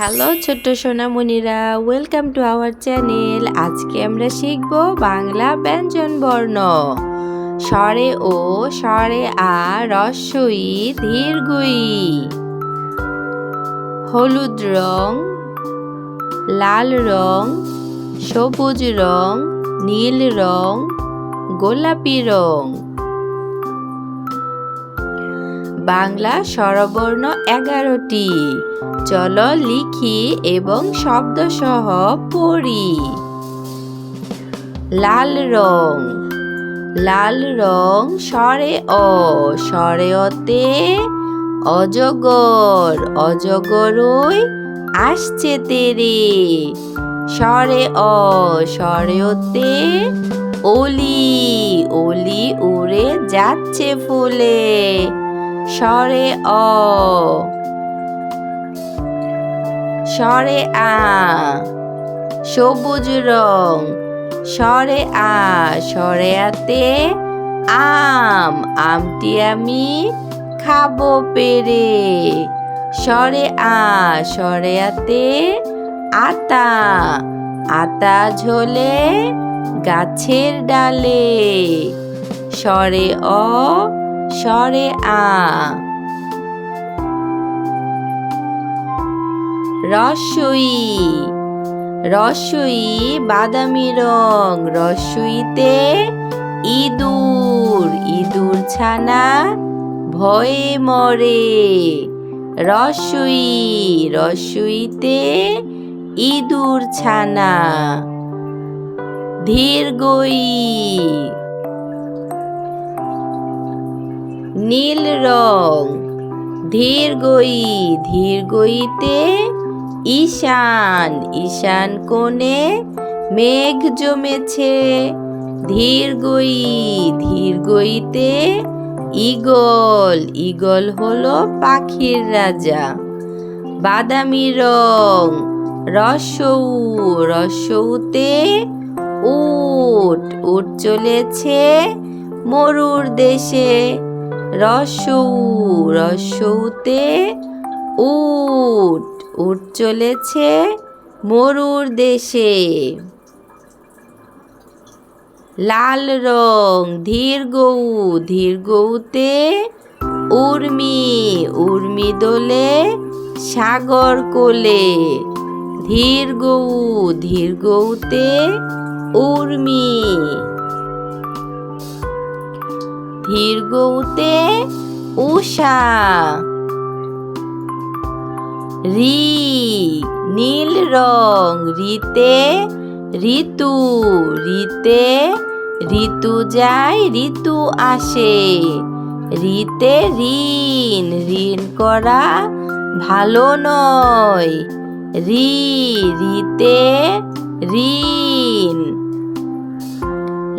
Hello ছোট্ট সোনামণিরা welcome to our channel আজকে আমরা শিখব বাংলা ব্যঞ্জন বর্ণ। স্বরে ও, স্বরে আ রস্বই দীর্ঘই হলুদ রং, লাল রং, সবুজ রং, নীল রং, গোলাপি রং। বাংলা স্বরবর্ণ এগারোটি। চলো লিখি এবং শব্দসহ পড়ি। লাল রং। লাল রং স্বরে অ, স্বরে অতে অজগর, অজগরই আসছে তেরে। স্বরে অ, স্বরে ওতে অলি অলি উড়ে যাচ্ছে ফুলে। স্বরে অ স্বরে আ সবুজ রং স্বরে আ স্বরে আতে আম আমটি আমি খাব পেরে স্বরে আ স্বরে আতে আতা আতা ঝোলে গাছের ডালে স্বরে অ স্বরে আ। রসই রসই বাদামি রং, রসইতে ইঁদুর ইঁদুর ছানা ভয়ে মরে। রসই, রসইতে ইঁদুর ছানা ধীরগই নীল রং। ধীরগই ধীরগইতে ঈশান ঈশান কোণে মেঘ জমেছে। ধীরগই ধীরগইতে ঈগল ঈগল হলো পাখির রাজা। বাদামি রং, রসৌ, রসৌতে উট উট চলেছে মরুর দেশে। রসৌ, রসৌতে উট উট চলেছে মরুর দেশে। লাল রং, ধীর গৌ, ধীর গৌতে উর্মি উর্মি দোলে সাগর কোলে। ধীর গৌ, ধীর গৌতে উর্মি। ধীর গৌতে উষা। রি, নীল রং রিতে ঋতু রিতে ঋতু যায়, ঋতু আসে। রিতে ঋণ ঋণ করা ভালো নয়। রি রিতে ঋণ।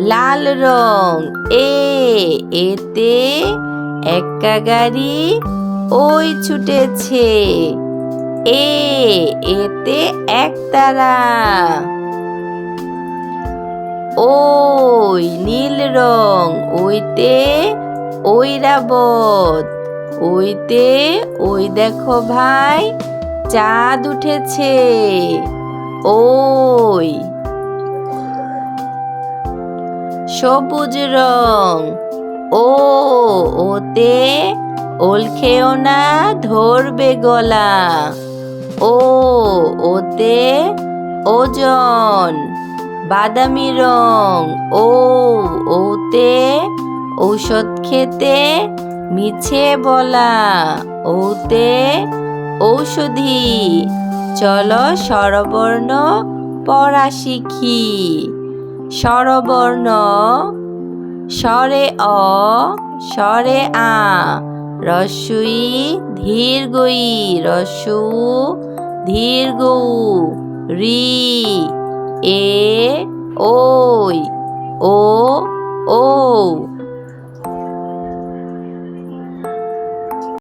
লাল রং। এ, এতে একা গাড়ি ওই ছুটেছে। এ, এতে একতারা ওই নীল রং, ওইতে ওই ঐরাবত ওইতে ওই দেখো ভাই, চাঁদ উঠেছে। ওই সবুজ রং। ও, ওতে ওল খেও না, ধরবে গলা। ও, ওতে ওজন, বাদামি রং। ও, ওতে ঔষধ খেতে মিছে বলা। ওতে ঔষধি, চলো স্বরবর্ণ পড়া শিখি। স্বরবর্ণ স্বরে অ স্বরে আ রসুই ধীর রসু রস্যু রি এ ওই ও ও।